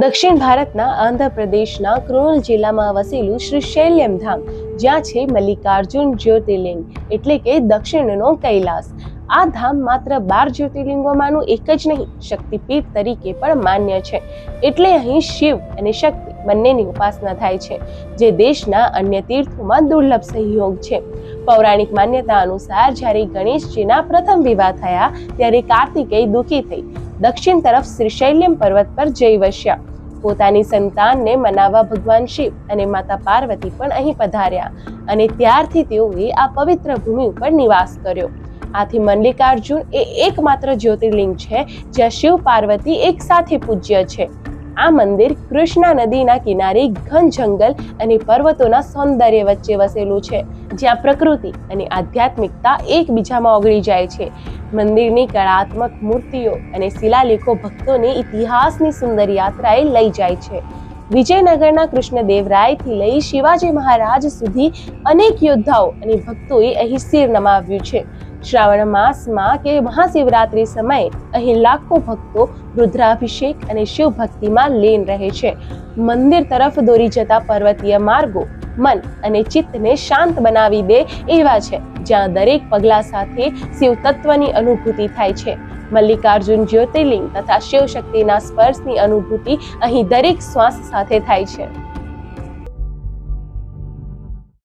દક્ષિણ ભારતના આંધ્રપ્રદેશના ક્રોલ જિલ્લામાં વસેલું શ્રી શૈલ્યમ ધામ, જ્યાં છે મલ્લિકાર્જુન જ્યોતિર્લિંગ, એટલે કે દક્ષિણનો કૈલાસ. આ ધામ માત્ર બાર જ્યોતિર્લિંગોમાંનું એક જ નહીં, શક્તિપીઠ તરીકે પણ માન્ય છે. એટલે અહીં શિવ અને શક્તિ બંનેની ઉપાસના થાય છે, જે દેશના અન્ય તીર્થોમાં દુર્લભ સહયોગ છે. પૌરાણિક માન્યતા અનુસાર જ્યારે ગણેશજીના પ્રથમ વિવાહ થયા, ત્યારે કાર્તિકેય દુઃખી થઈ. દક્ષિણ તરફ શ્રીશૈલ્યમ પર્વત પર જઈ વસ્યા. પોતાની સંતાનને મનાવવા ભગવાન શિવ અને માતા પાર્વતી પણ અહીં પધાર્યા અને ત્યારથી તેઓએ આ પવિત્ર ભૂમિ ઉપર નિવાસ કર્યો. આથી મલ્લિકાર્જુન એ એકમાત્ર જ્યોતિર્લિંગ છે જ્યાં શિવ પાર્વતી એક સાથે પૂજ્ય છે. આ મંદિર કૃષ્ણા નદીના કિનારે ઘન જંગલ અને પર્વતોના સૌંદર્ય વચ્ચે વસેલું છે, જ્યાં પ્રકૃતિ અને આધ્યાત્મિકતા એકબીજામાં ઓગળી જાય છે. મંદિરની કળાત્મક મૂર્તિઓ અને શિલાલેખો ભક્તોને ઇતિહાસની સુંદર યાત્રાએ લઈ જાય છે. વિજયનગરના કૃષ્ણદેવરાયથી લઈ શિવાજી મહારાજ સુધી અનેક યોદ્ધાઓ અને ભક્તોએ અહીં શિર નમાવ્યું છે. શ્રાવણ માસમાં કે મહાશિવરાત્રિ સમયે અહીં લાખો ભક્તો રુદ્રાભિષેક અને શિવ ભક્તિમાં લીન રહે છે. મંદિર તરફ દોરી જતા પર્વતીય માર્ગો મન અને ચિત્તને શાંત બનાવી દે એવા છે, જ્યાં દરેક પગલા સાથે શિવ તત્વની અનુભૂતિ થાય છે. મલ્લિકાર્જુન જ્યોતિર્લિંગ તથા શિવ શક્તિના સ્પર્શની અનુભૂતિ અહીં દરેક શ્વાસ સાથે થાય છે.